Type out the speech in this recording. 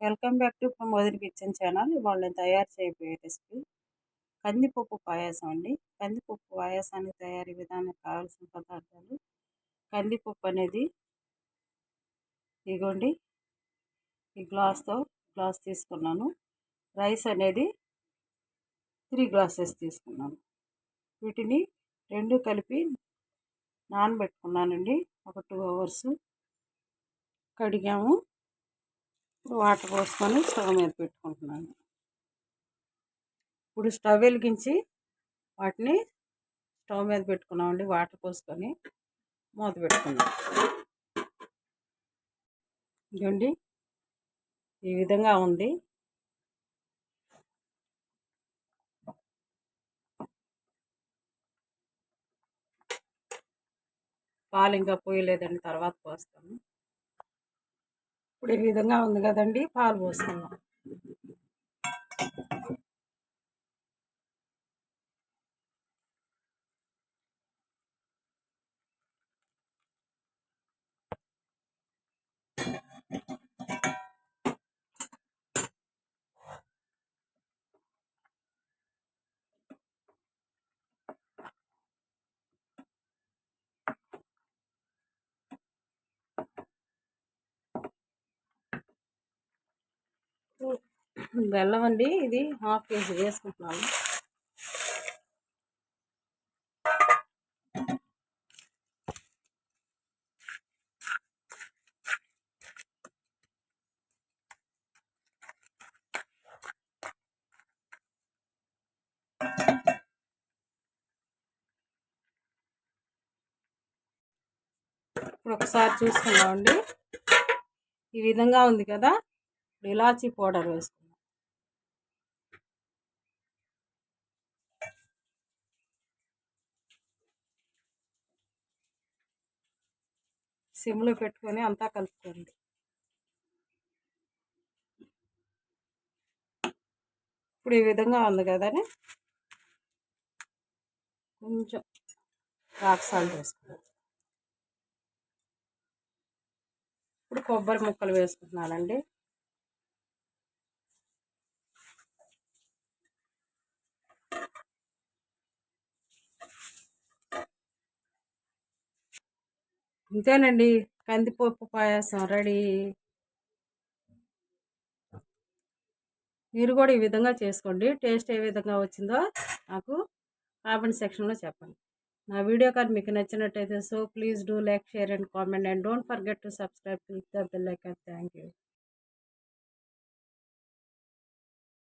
Welcome back to మొదటి kitchen channel. ఇవాళ నేను తయారు చేయబోయే రెసిపీ కందిపప్పు పాయాసం అండి. కందిపప్పు పాయాసానికి తయారీ విధానం కావాల్సిన పదార్థాలు. కందిపప్పు అనేది ఇగోండి ఈ గ్లాస్తో గ్లాస్ తీసుకున్నాను. రైస్ అనేది త్రీ గ్లాసెస్ తీసుకున్నాను. వీటిని రెండు కలిపి నానబెట్టుకున్నానండి. ఒక టూ అవర్స్ కడిగాము. వాటర్ పోసుకొని స్టవ్ మీద పెట్టుకుంటున్నాను. ఇప్పుడు స్టవ్ వెలిగించి వాటిని స్టవ్ మీద పెట్టుకున్నామండి. వాటర్ పోసుకొని మూత పెట్టుకున్నాం ఇదండి ఈ విధంగా ఉంది. పాలు ఇంకా పోయలేదండి తర్వాత పోస్తాము ఇప్పుడు ఈ విధంగా ఉంది కదండి పాలు పోసుకుందాం. బెల్లం అండి ఇది హాఫ్ కేజీ వేసుకుంటున్నాను. ఇప్పుడు ఒకసారి చూసుకుందామండి. ఈ విధంగా ఉంది కదా. ఇలాచీ పౌడర్ వేసుకుందాం సిమ్లో పెట్టుకొని అంతా కలుపుకోండి. ఇప్పుడు ఈ విధంగా ఉంది కదని కొంచెం రాక్ సాల్ట్ వేసుకోవాలి ఇప్పుడు కొబ్బరి ముక్కలు వేసుకుంటున్నానండి. ఇంతేనండి. కందిపప్పు పాయసం రెడీ. మీరు కూడా ఈ విధంగా చేసుకోండి. టేస్ట్ ఏ విధంగా వచ్చిందో నాకు కామెంట్ సెక్షన్లో చెప్పండి. నా వీడియో కానీ మీకు నచ్చినట్టయితే so please do like share and comment and don't forget to subscribe click the bell icon. Thank you